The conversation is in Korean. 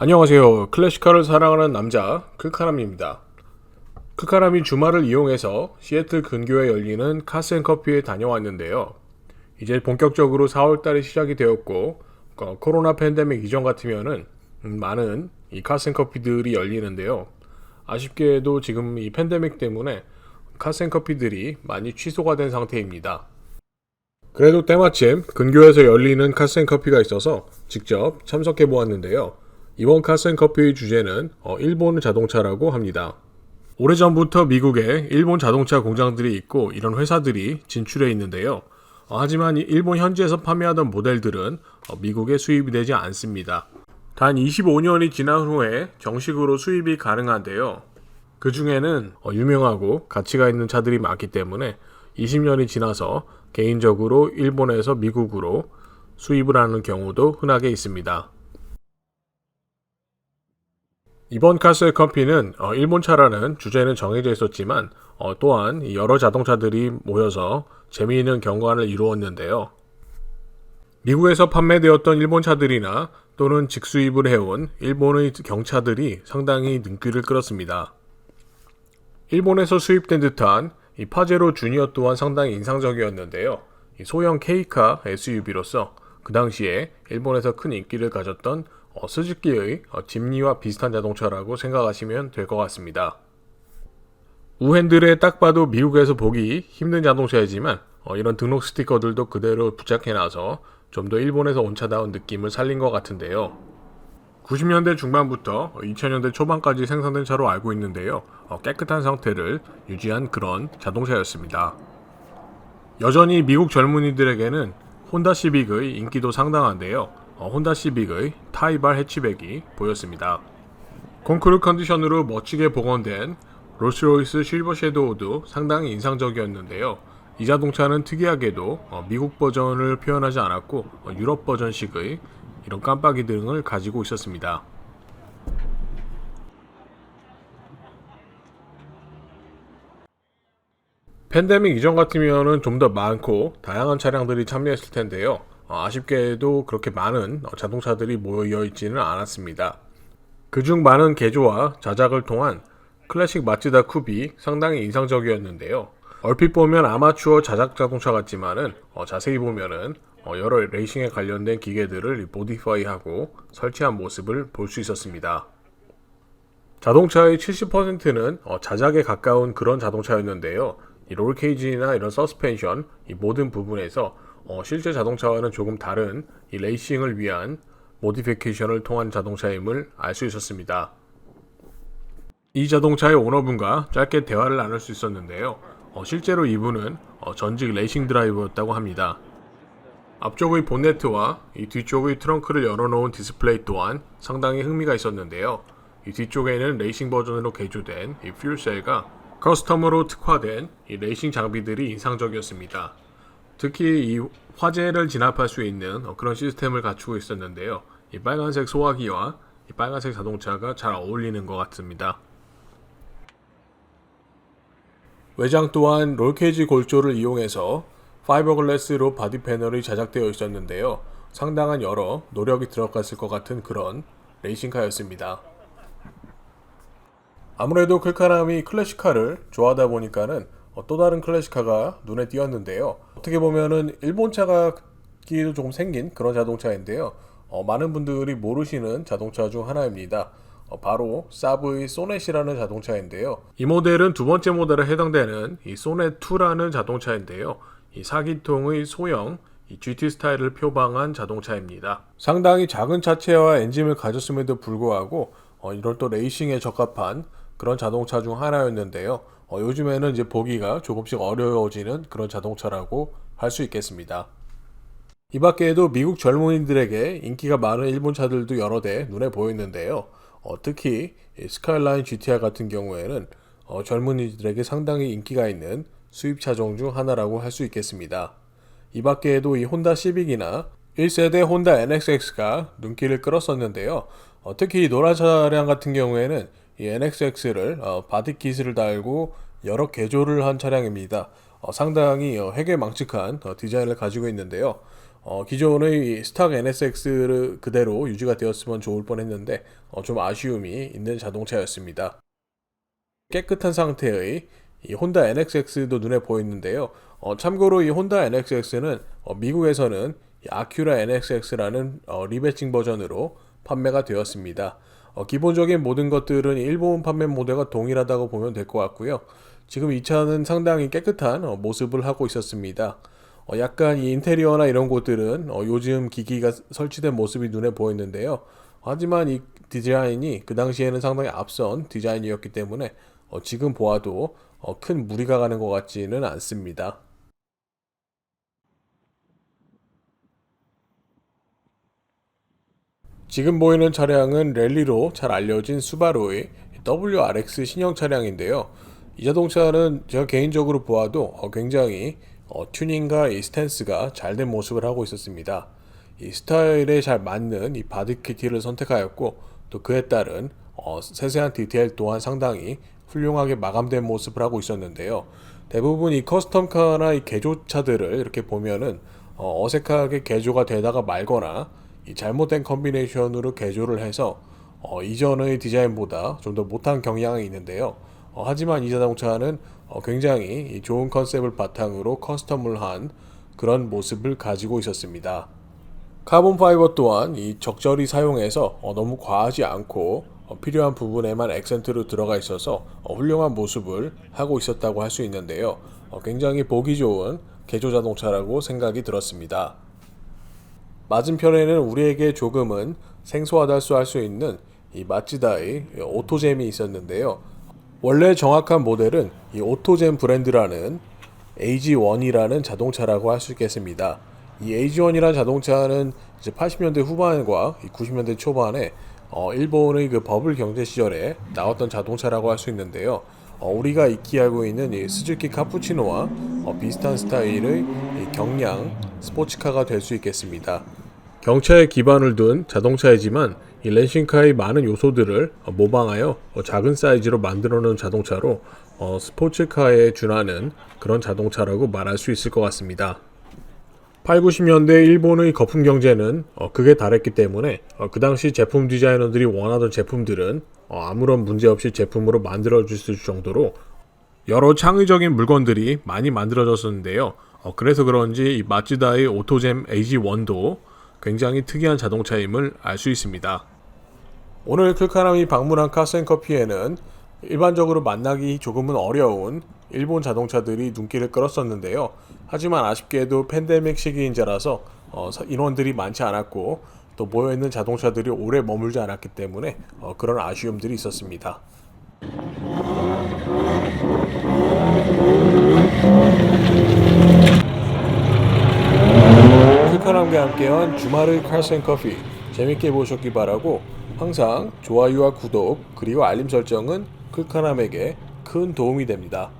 안녕하세요. 클래식카를 사랑하는 남자 클카람입니다. 클카람이 주말을 이용해서 시애틀 근교에 열리는 카스앤커피에 다녀왔는데요. 이제 본격적으로 4월달이 시작이 되었고 어, 코로나 팬데믹 이전 같으면은 음, 많은 이 카스앤커피들이 열리는데요. 아쉽게도 지금 이 팬데믹 때문에 카스앤커피들이 많이 취소가 된 상태입니다. 그래도 때마침 근교에서 열리는 카스앤커피가 있어서 직접 참석해 보았는데요. 이번 카스앤커피의 주제는 어, 일본 자동차라고 합니다. 오래전부터 미국에 일본 자동차 공장들이 있고 이런 회사들이 진출해 있는데요. 어, 하지만 이 일본 현지에서 판매하던 모델들은 어, 미국에 수입이 되지 않습니다. 단 25년이 지난 후에 정식으로 수입이 가능한데요. 그 중에는 어, 유명하고 가치가 있는 차들이 많기 때문에 20년이 지나서 개인적으로 일본에서 미국으로 수입을 하는 경우도 흔하게 있습니다. 이번 카스의 커피는 어, 일본 차라는 주제는 정해져 있었지만 어, 또한 이 여러 자동차들이 모여서 재미있는 경관을 이루었는데요. 미국에서 판매되었던 일본 차들이나 또는 직수입을 해온 일본의 경차들이 상당히 눈길을 끌었습니다. 일본에서 수입된 듯한 이 파제로 주니어 또한 상당히 인상적이었는데요. 이 소형 K카 SUV로서 그 당시에 일본에서 큰 인기를 가졌던 어, 스즈키의 어, 짐니와 비슷한 자동차라고 생각하시면 될 것 같습니다. 우핸들에 딱 봐도 미국에서 보기 힘든 자동차이지만 어, 이런 등록 스티커들도 그대로 부착해놔서 좀 더 일본에서 온 차다운 느낌을 살린 것 같은데요. 90년대 중반부터 2000년대 초반까지 생산된 차로 알고 있는데요. 어, 깨끗한 상태를 유지한 그런 자동차였습니다. 여전히 미국 젊은이들에게는 혼다 시빅의 인기도 상당한데요. 어, 혼다 시빅의 타이발 해치백이 보였습니다. 콘크루 컨디션으로 멋지게 복원된 롤스로이스 실버 섀도우도 상당히 인상적이었는데요. 이 자동차는 특이하게도 어, 미국 버전을 표현하지 않았고 어, 유럽 버전식의 이런 깜빡이 등을 가지고 있었습니다. 팬데믹 이전 같으면은 좀 더 많고 다양한 차량들이 참여했을 텐데요. 어, 아쉽게도 그렇게 많은 어, 자동차들이 모여 있지는 않았습니다. 그중 많은 개조와 자작을 통한 클래식 마츠다 쿱이 상당히 인상적이었는데요. 얼핏 보면 아마추어 자작 자동차 같지만은 어, 자세히 보면은 어, 여러 레이싱에 관련된 기계들을 모디파이하고 설치한 모습을 볼 수 있었습니다. 자동차의 70%는 어, 자작에 가까운 그런 자동차였는데요. 이 롤케이지나 이런 서스펜션 이 모든 부분에서 어, 실제 자동차와는 조금 다른 이 레이싱을 위한 모디피케이션을 통한 자동차임을 알 수 있었습니다. 이 자동차의 오너분과 짧게 대화를 나눌 수 있었는데요. 어, 실제로 이분은 어, 전직 레이싱 드라이버였다고 합니다. 앞쪽의 본네트와 이 뒤쪽의 트렁크를 열어놓은 디스플레이 또한 상당히 흥미가 있었는데요. 이 뒤쪽에는 레이싱 버전으로 개조된 이 퓨얼셀과 커스텀으로 특화된 이 레이싱 장비들이 인상적이었습니다. 특히 이 화재를 진압할 수 있는 어, 그런 시스템을 갖추고 있었는데요. 이 빨간색 소화기와 이 빨간색 자동차가 잘 어울리는 것 같습니다. 외장 또한 롤케이지 골조를 이용해서 파이버글래스로 바디 패널이 제작되어 있었는데요. 상당한 여러 노력이 들어갔을 것 같은 그런 레이싱카였습니다. 아무래도 클카람이 클래식카를 좋아하다 보니까는 어, 또 다른 클래식카가 눈에 띄었는데요. 어떻게 보면은 일본차가 기도 조금 생긴 그런 자동차인데요. 어, 많은 분들이 모르시는 자동차 중 하나입니다. 어, 바로 사브의 소넷이라는 자동차인데요. 이 모델은 두 번째 모델에 해당되는 이 소넷 2라는 자동차인데요. 이 4기통의 소형 이 GT 스타일을 표방한 자동차입니다. 상당히 작은 차체와 엔진을 가졌음에도 불구하고 어, 이럴 또 레이싱에 적합한 그런 자동차 중 하나였는데요. 어, 요즘에는 이제 보기가 조금씩 어려워지는 그런 자동차라고 할 수 있겠습니다. 이 밖에도 미국 젊은이들에게 인기가 많은 일본 차들도 여러 대 눈에 보이는데요. 어, 특히 스카이라인 GTR 같은 경우에는 어, 젊은이들에게 상당히 인기가 있는 수입 차종 중 하나라고 할 수 있겠습니다. 이 밖에도 이 혼다 시빅이나 1세대 혼다 NXX가 눈길을 끌었었는데요. 어, 특히 이 노란 차량 같은 경우에는 이 NXX를 어, 바디 킷을 달고 여러 개조를 한 차량입니다. 어, 상당히 어, 회개망측한 어, 디자인을 가지고 있는데요. 어, 기존의 이 스탁 NSX를 그대로 유지가 되었으면 좋을 뻔했는데 어, 좀 아쉬움이 있는 자동차였습니다. 깨끗한 상태의 이 혼다 NXX도 눈에 보이는데요. 어, 참고로 이 혼다 NXX는 어, 미국에서는 이 아큐라 NXX라는 어, 리배칭 버전으로 판매가 되었습니다. 어, 기본적인 모든 것들은 일본 판매 모델과 동일하다고 보면 될 것 같고요. 지금 이 차는 상당히 깨끗한 어, 모습을 하고 있었습니다. 어, 약간 이 인테리어나 이런 곳들은 어, 요즘 기기가 설치된 모습이 눈에 보이는데요. 하지만 이 디자인이 그 당시에는 상당히 앞선 디자인이었기 때문에 어, 지금 보아도 어, 큰 무리가 가는 것 같지는 않습니다. 지금 보이는 차량은 랠리로 잘 알려진 수바루의 WRX 신형 차량인데요. 이 자동차는 제가 개인적으로 보아도 어, 굉장히 어, 튜닝과 이 스탠스가 잘된 모습을 하고 있었습니다. 이 스타일에 잘 맞는 이 바디 키티를 선택하였고 또 그에 따른 어, 세세한 디테일 또한 상당히 훌륭하게 마감된 모습을 하고 있었는데요. 대부분 이 커스텀카나 이 개조차들을 이렇게 보면은 어, 어색하게 개조가 되다가 말거나 이 잘못된 컨비네이션으로 개조를 해서 어, 이전의 디자인보다 좀 더 못한 경향이 있는데요. 어, 하지만 이 자동차는 어, 굉장히 이 좋은 컨셉을 바탕으로 커스텀을 한 그런 모습을 가지고 있었습니다. 카본 파이버 또한 이 적절히 사용해서 어, 너무 과하지 않고 어, 필요한 부분에만 액센트로 들어가 있어서 어, 훌륭한 모습을 하고 있었다고 할 수 있는데요. 어, 굉장히 보기 좋은 개조 자동차라고 생각이 들었습니다. 맞은편에는 우리에게 조금은 생소하다 할수 있는 이 마츠다의 오토잼이 있었는데요. 원래 정확한 모델은 이 오토잼 브랜드라는 AG1이라는 자동차라고 할 수 있겠습니다. 이 AG1이라는 자동차는 이제 80년대 후반과 90년대 초반에 어, 일본의 그 버블 경제 시절에 나왔던 자동차라고 할 수 있는데요. 어, 우리가 익히 알고 있는 이 스즈키 카푸치노와 어, 비슷한 스타일의 이 경량 스포츠카가 될 수 있겠습니다. 경차에 기반을 둔 자동차이지만 이 렌싱카의 많은 요소들을 어, 모방하여 어, 작은 사이즈로 만들어 놓은 자동차로 어, 스포츠카에 준하는 그런 자동차라고 말할 수 있을 것 같습니다. 8, 90년대 일본의 거품 경제는 어, 극에 달했기 때문에 어, 그 당시 제품 디자이너들이 원하던 제품들은 어, 아무런 문제 없이 제품으로 만들어 줄수 있을 정도로 여러 창의적인 물건들이 많이 만들어졌었는데요. 어, 그래서 그런지 이 마츠다의 오토잼 AG1도 굉장히 특이한 자동차임을 알 수 있습니다. 오늘 클카람이 방문한 카센커피에는 일반적으로 만나기 조금은 어려운 일본 자동차들이 눈길을 끌었었는데요. 하지만 아쉽게도 팬데믹 시기인자라서 어, 서- 인원들이 많지 않았고 또 모여있는 자동차들이 오래 머물지 않았기 때문에 어, 그런 아쉬움들이 있었습니다. 클카람과 함께한 주말의 칼센커피 재밌게 보셨기 바라고 항상 좋아요와 구독 그리고 알림 설정은 클카람에게 큰 도움이 됩니다.